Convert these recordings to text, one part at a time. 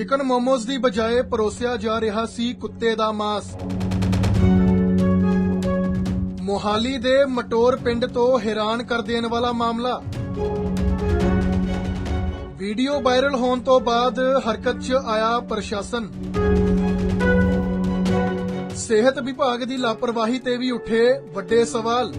Chicken momos ਦੀ ਬਜਾਏ ਪਰੋਸਿਆ ਜਾ ਰਿਹਾ ਸੀ ਕੁੱਤੇ ਦਾ ਮਾਸ। ਮੋਹਾਲੀ ਦੇ ਮਟੋਰ ਪਿੰਡ ਤੋਂ ਹੈਰਾਨ ਕਰ ਦੇਣ ਵਾਲਾ ਮਾਮਲਾ। ਵੀਡੀਓ ਵਾਇਰਲ ਹੋਣ ਤੋਂ ਬਾਅਦ ਹਰਕਤ 'ਚ ਆਇਆ ਪ੍ਰਸ਼ਾਸਨ। ਸਿਹਤ ਵਿਭਾਗ ਦੀ ਲਾਪਰਵਾਹੀ ਤੇ ਵੀ ਉੱਠੇ ਵੱਡੇ ਸਵਾਲ।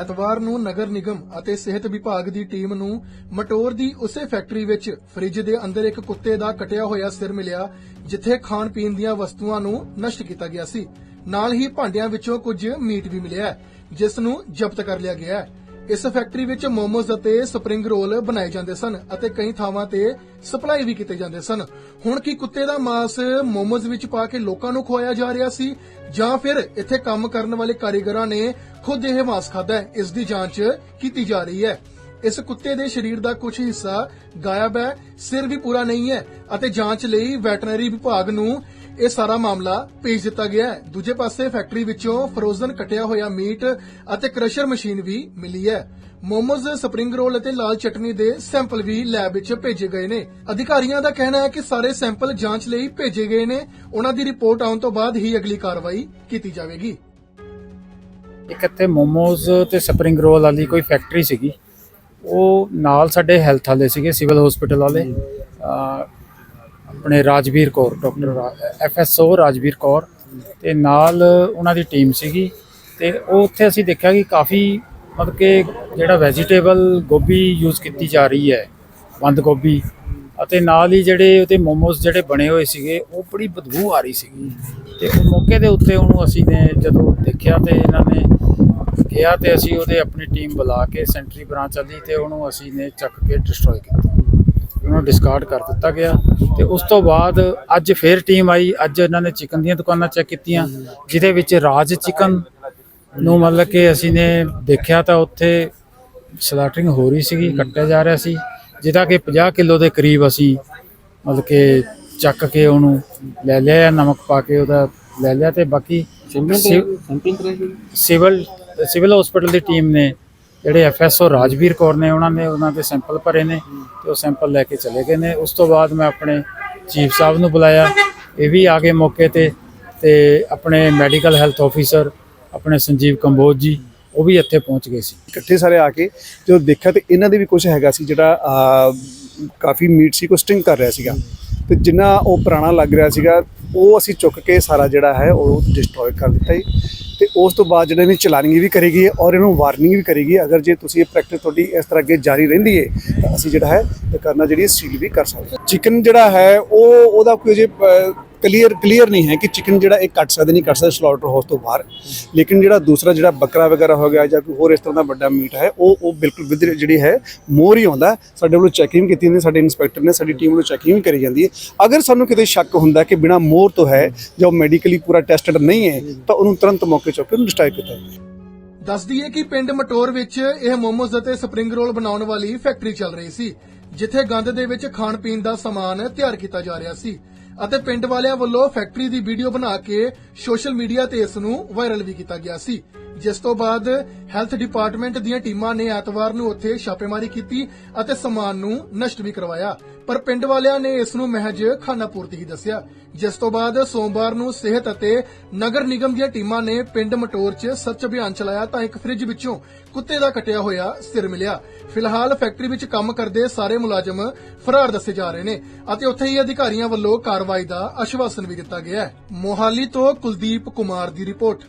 ਐਤਵਾਰ ਨੂੰ ਨਗਰ ਨਿਗਮ ਅਤੇ ਸਿਹਤ ਵਿਭਾਗ ਦੀ ਟੀਮ ਨੂੰ ਮਟੋਰ ਦੀ ਉਸੇ ਫੈਕਟਰੀ ਵਿੱਚ ਫ੍ਰਿਜ ਦੇ ਅੰਦਰ ਇੱਕ ਕੁੱਤੇ ਦਾ ਕਟਿਆ ਹੋਇਆ ਸਿਰ ਮਿਲਿਆ, ਜਿੱਥੇ ਖਾਣ ਪੀਣ ਦੀਆਂ ਵਸਤੂਆਂ ਨੂੰ ਨਸ਼ਟ ਕੀਤਾ ਗਿਆ ਸੀ। ਨਾਲ ਹੀ ਭਾਂਡਿਆਂ ਵਿੱਚੋਂ ਕੁਝ ਮੀਟ ਵੀ ਮਿਲਿਆ, ਜਿਸ ਨੂੰ ਜ਼ਬਤ ਕਰ ਲਿਆ ਗਿਆ ਹੈ। ਇਸ ਫੈਕਟਰੀ ਵਿੱਚ ਮੋਮੋਜ਼ ਅਤੇ ਸਪਰਿੰਗ ਰੋਲ ਬਣਾਏ ਜਾਂਦੇ ਸਨ ਅਤੇ ਕਈ ਥਾਵਾਂ ਤੇ ਸਪਲਾਈ ਵੀ ਕੀਤੇ ਜਾਂਦੇ ਸਨ। ਹੁਣ ਕੀ ਕੁੱਤੇ ਦਾ ਮਾਸ ਮੋਮੋਜ਼ ਵਿੱਚ ਪਾ ਕੇ ਲੋਕਾਂ ਨੂੰ ਖਵਾਇਆ ਜਾ ਰਿਹਾ ਸੀ ਜਾਂ ਫਿਰ ਇੱਥੇ ਕੰਮ ਕਰਨ ਵਾਲੇ ਕਾਰੀਗਰਾਂ ਨੇ ਖੁਦ ਇਹ ਮਾਂਸ ਖਾਦਾ ਹੈ, ਇਸ ਦੀ ਜਾਂਚ ਕੀਤੀ ਜਾ ਰਹੀ ਹੈ। ਇਸ ਕੁੱਤੇ ਦੇ ਸਰੀਰ ਦਾ ਕੁਝ ਹਿੱਸਾ ਗਾਇਬ ਹੈ, ਸਿਰ ਵੀ ਪੂਰਾ ਨਹੀਂ ਹੈ ਅਤੇ ਜਾਂਚ ਲਈ ਵੈਟਰਨਰੀ ਵਿਭਾਗ ਨੂੰ ਇਹ ਸਾਰਾ ਮਾਮਲਾ ਭੇਜ ਦਿੱਤਾ ਗਿਆ ਹੈ। ਦੂਜੇ ਪਾਸੇ ਫੈਕਟਰੀ ਵਿੱਚੋਂ ਫਰੋਜ਼ਨ ਕਟਿਆ ਹੋਇਆ ਮੀਟ ਅਤੇ ਕ੍ਰਸ਼ਰ ਮਸ਼ੀਨ ਵੀ ਮਿਲੀ ਹੈ। ਮੋਮੋਜ਼, ਸਪਰਿੰਗ ਰੋਲ ਅਤੇ ਲਾਲ ਚਟਨੀ ਦੇ ਸੈਂਪਲ ਵੀ ਲੈਬ ਵਿੱਚ ਭੇਜੇ ਗਏ ਨੇ। ਅਧਿਕਾਰੀਆਂ ਦਾ ਕਹਿਣਾ ਹੈ ਕਿ ਸਾਰੇ ਸੈਂਪਲ ਜਾਂਚ ਲਈ ਭੇਜੇ ਗਏ ਨੇ। ਉਹਨਾਂ ਦੀ ਰਿਪੋਰਟ ਆਉਣ ਤੋਂ ਬਾਅਦ ਹੀ ਅਗਲੀ ਕਾਰਵਾਈ ਕੀਤੀ ਜਾਵੇਗੀ। ਇੱਕ ਇੱਥੇ ਮੋਮੋਜ਼ ਤੇ ਸਪਰਿੰਗ ਰੋਲ ਵਾਲੀ ਕੋਈ ਫੈਕਟਰੀ ਸੀਗੀ। ਉਹ ਨਾਲ ਸਾਡੇ ਹੈਲਥ ਵਾਲੇ ਸੀਗੇ ਸਿਵਲ ਹਸਪੀਟਲ ਵਾਲੇ। ਆਪਣੇ ਰਾਜਵੀਰ ਕੌਰ ਡਾਕਟਰ ਐਫਐਸਓ ਰਾਜਵੀਰ ਕੌਰ ਤੇ ਨਾਲ ਉਹਨਾਂ ਦੀ ਟੀਮ ਸੀਗੀ ਤੇ ਉਹ ਉੱਥੇ ਅਸੀਂ ਦੇਖਿਆ ਕਿ ਕਾਫੀ ਮਤਲਬ ਕਿ ਜਿਹੜਾ ਵੈਜੀਟੇਬਲ ਗੋਭੀ ਯੂਜ਼ ਕੀਤੀ ਜਾ ਰਹੀ ਹੈ, ਬੰਦ ਗੋਭੀ। ਅਤੇ ਨਾਲ ਹੀ ਜਿਹੜੇ ਉਹਦੇ ਮੋਮੋਸ ਜਿਹੜੇ ਬਣੇ ਹੋਏ ਸੀਗੇ, ਉਹ ਬੜੀ ਬਦਬੂ ਆ ਰਹੀ ਸੀਗੀ। ਤੇ ਉਹ ਮੌਕੇ ਦੇ ਉੱਤੇ ਉਹਨੂੰ ਅਸੀਂ ਨੇ ਜਦੋਂ ਦੇਖਿਆ ਤੇ ਇਹਨਾਂ ਨੇ ਕਿਹਾ ਤੇ ਅਸੀਂ ਉਹਦੇ ਆਪਣੀ ਟੀਮ ਬੁਲਾ ਕੇ ਸੈਂਟਰੀ ਬ੍ਰਾਂਚ ਵਾਲੀ ਤੇ ਉਹਨੂੰ ਅਸੀਂ ਨੇ ਚੱਕ ਕੇ ਡਿਸਟਰੋਏ ਕੀਤਾ। ਉਹਨੂੰ ਡਿਸਕਾਰਡ ਕਰ ਦਿੱਤਾ ਗਿਆ ਤੇ ਉਸ ਤੋਂ ਬਾਅਦ ਅੱਜ ਫੇਰ ਟੀਮ ਆਈ। ਅੱਜ ਇਹਨਾਂ ਨੇ ਚਿਕਨ ਦੀਆਂ ਦੁਕਾਨਾਂ ਚੈੱਕ ਕੀਤੀਆਂ, ਜਿਹਦੇ ਵਿੱਚ ਰਾਜ ਚਿਕਨ ਨੂੰ ਮਤਲਬ ਕਿ ਅਸੀਂ ਨੇ ਦੇਖਿਆ ਤਾਂ ਉੱਥੇ ਸਲਾਟਰਿੰਗ ਹੋ ਰਹੀ ਸੀਗੀ, ਕੱਟਿਆ ਜਾ ਰਿਹਾ ਸੀ। ਜਿਹਦਾ ਕਿ 50 ਕਿਲੋ ਦੇ ਕਰੀਬ ਅਸੀਂ ਮਤਲਬ ਕਿ ਚੱਕ ਕੇ ਉਹਨੂੰ ਲੈ ਲਿਆ ਨਮਕ ਪਾ ਕੇ ਉਹਦਾ ਲੈ ਲਿਆ ਤੇ ਬਾਕੀ ਸਿਵਲ ਸਿਵਲ ਹਸਪੀਟਲ ਦੀ ਟੀਮ ਨੇ ਜਿਹੜੇ ਐਫਐਸਓ ਰਾਜਵੀਰ ਕੌਰ ਨੇ ਉਹਨਾਂ ਨੇ ਉਹਨਾਂ ਦੇ ਸੈਂਪਲ ਭਰੇ ਨੇ ਤੇ ਉਹ ਸੈਂਪਲ ਲੈ ਕੇ ਚਲੇ ਗਏ ਨੇ। ਉਸ ਤੋਂ ਬਾਅਦ ਮੈਂ ਆਪਣੇ ਚੀਫ ਸਾਹਿਬ ਨੂੰ ਬੁਲਾਇਆ ਇਹ ਵੀ ਆ ਗਏ ਮੌਕੇ ਤੇ ਤੇ ਆਪਣੇ ਮੈਡੀਕਲ ਹੈਲਥ ਆਫੀਸਰ ਆਪਣੇ ਸੰਜੀਵ ਕੰਬੋਜ ਜੀ ਉਹ ਵੀ ਇੱਥੇ ਪਹੁੰਚ ਗਏ ਸੀ। ਇਕੱਠੇ ਸਾਰੇ ਆ ਕੇ ਜਦੋਂ ਦੇਖਿਆ ਤੇ ਇਹਨਾਂ ਦੇ ਵੀ ਕੁਝ ਹੈਗਾ ਸੀ ਜਿਹੜਾ ਕਾਫੀ ਮੀਟ ਸੀ ਕੋ ਸਟਿੰਗ ਕਰ ਰਿਹਾ ਸੀਗਾ। ਤੇ ਜਿੰਨਾ ਉਹ ਪੁਰਾਣਾ ਲੱਗ ਰਿਹਾ ਸੀਗਾ, ਉਹ ਅਸੀਂ ਚੁੱਕ ਕੇ ਸਾਰਾ ਜਿਹੜਾ ਹੈ, ਉਹ ਡਿਸਟਰੋਏ ਕਰ ਦਿੱਤਾ ਜੀ। ਤੇ ਉਸ ਤੋਂ ਬਾਅਦ ਜਿਹੜਾ ਇਹਨੇ ਚਲਾਨਿੰਗ ਵੀ ਕਰੇਗੀ ਔਰ ਇਹਨੂੰ ਵਾਰਨਿੰਗ ਵੀ ਕਰੇਗੀ, ਅਗਰ ਜੇ ਤੁਸੀਂ ਇਹ ਪ੍ਰੈਕਟਿਸ ਤੁਹਾਡੀ ਇਸ ਤਰ੍ਹਾਂ ਅੱਗੇ ਜਾਰੀ ਰਹਿੰਦੀ ਹੈ ਤਾਂ ਅਸੀਂ ਜਿਹੜਾ ਹੈ ਕਰਨਾ ਜਿਹੜੀ ਸੀਲ ਵੀ ਕਰ ਸਕਦੇ ਚਿਕਨ ਜਿਹੜਾ ਹੈ, ਉਹ, ਉਹਦਾ ਕੋਈ ਜੇ ਕਲੀਅਰ ਕਲੀਅਰ ਨਹੀਂ ਹੈ ਕਿ ਚਿਕਨ ਜਿਹੜਾ ਇਹ ਕੱਟ ਸਕਦੇ ਨਹੀਂ, ਕੱਟ ਸਕਦੇ ਸਲਾਟਰ ਹਾਊਸ ਤੋਂ ਬਾਹਰ। ਲੇਕਿਨ ਜਿਹੜਾ ਦੂਸਰਾ ਜਿਹੜਾ ਬੱਕਰਾ ਵਗੈਰਾ ਹੋ ਗਿਆ ਜਾਂ ਕੋਈ ਹੋਰ ਇਸ ਤਰ੍ਹਾਂ ਦਾ ਵੱਡਾ ਮੀਟ ਹੈ, ਉਹ ਉਹ ਬਿਲਕੁਲ ਵਿਦ ਜਿਹੜੀ ਹੈ, ਮੋਰ ਹੀ ਆਉਂਦਾ। ਸਾਡੇ ਵੱਲੋਂ ਚੈਕਿੰਗ ਕੀਤੀ ਜਾਂਦੀ ਸਾਡੇ ਇਨਸਪੈਕਟਰ ਨੇ, ਸਾਡੀ ਟੀਮ ਵੱਲੋਂ ਚੈਕਿੰਗ ਵੀ ਕਰੀ ਜਾਂਦੀ ਹੈ। ਅਗਰ ਸਾਨੂੰ ਕਿਤੇ ਸ਼ੱਕ ਹੁੰਦਾ ਕਿ ਬਿਨਾ ਮੋਰ ਤੋਂ ਹੈ ਜਾਂ ਮੈਡੀਕਲੀ ਪੂਰਾ ਟੈਸਟਡ ਨਹੀਂ ਹੈ, ਤਾਂ ਉਹਨੂੰ ਤੁਰੰਤ ਮੌਕੇ ਚੁੱਕ ਕੇ ਉਹਨੂੰ ਕੀਤਾ ਜਾਂਦਾ ਦੱਸ ਦਈਏ ਕਿ ਪਿੰਡ ਮਟੋਰ ਵਿੱਚ ਇਹ ਮੋਮੋਜ਼ ਅਤੇ ਸਪਰਿੰਗ ਰੋਲ ਬਣਾਉਣ ਵਾਲੀ ਫੈਕਟਰੀ ਚੱਲ ਰਹੀ ਸੀ, ਜਿੱਥੇ ਗੰਦ ਦੇ ਵਿੱਚ ਖਾਣ ਪੀਣ ਦਾ ਸਮਾਨ ਤਿਆਰ ਕੀਤਾ ਜਾ ਰਿਹਾ ਸੀ। ਅਤੇ ਪਿੰਡ ਵਾਲਿਆਂ ਵੱਲੋਂ ਫੈਕਟਰੀ ਦੀ ਵੀਡੀਓ ਬਣਾ ਕੇ ਸੋਸ਼ਲ ਮੀਡੀਆ ਤੇ ਇਸ ਨੂੰ ਵਾਇਰਲ ਵੀ ਕੀਤਾ ਗਿਆ ਸੀ। ਜਿਸ ਤੋਂ ਬਾਅਦ ਹੈਲਥ ਡਿਪਾਰਟਮੈਂਟ ਦੀਆਂ ਟੀਮਾਂ ਨੇ ਐਤਵਾਰ ਨੂੰ ਉੱਥੇ ਛਾਪੇਮਾਰੀ ਕੀਤੀ ਅਤੇ ਸਮਾਨ ਨੂੰ ਨਸ਼ਟ ਵੀ ਕਰਵਾਇਆ। ਪਰ ਪਿੰਡ ਵਾਲਿਆਂ ਨੇ ਇਸ ਨੂੰ ਮਹਿਜ ਖਾਨਾਪੂਰਤੀ ਹੀ ਦੱਸਿਆ। ਜਿਸ ਤੋਂ ਬਾਅਦ ਸੋਮਵਾਰ ਨੂੰ ਸਿਹਤ ਅਤੇ ਨਗਰ ਨਿਗਮ ਦੀਆਂ ਟੀਮਾਂ ਨੇ ਪਿੰਡ ਮਟੋਰ 'ਚ ਸਰਚ ਅਭਿਆਨ ਚਲਾਇਆ ਤਾਂ ਇੱਕ ਫ੍ਰਿਜ ਵਿੱਚੋਂ ਕੁੱਤੇ ਦਾ ਕਟਿਆ ਹੋਇਆ ਸਿਰ ਮਿਲਿਆ। ਫਿਲਹਾਲ ਫੈਕਟਰੀ ਵਿੱਚ ਕੰਮ ਕਰਦੇ ਸਾਰੇ ਮੁਲਾਜ਼ਮ ਫਰਾਰ ਦੱਸੇ ਜਾ ਰਹੇ ਨੇ ਅਤੇ ਉੱਥੇ ਹੀ ਅਧਿਕਾਰੀਆਂ ਵੱਲੋਂ ਕਾਰਵਾਈ ਦਾ ਆਸ਼ਵਾਸਨ ਵੀ ਦਿੱਤਾ ਗਿਆ ਹੈ। ਮੋਹਾਲੀ ਤੋਂ ਕੁਲਦੀਪ ਕੁਮਾਰ ਦੀ ਰਿਪੋਰਟ।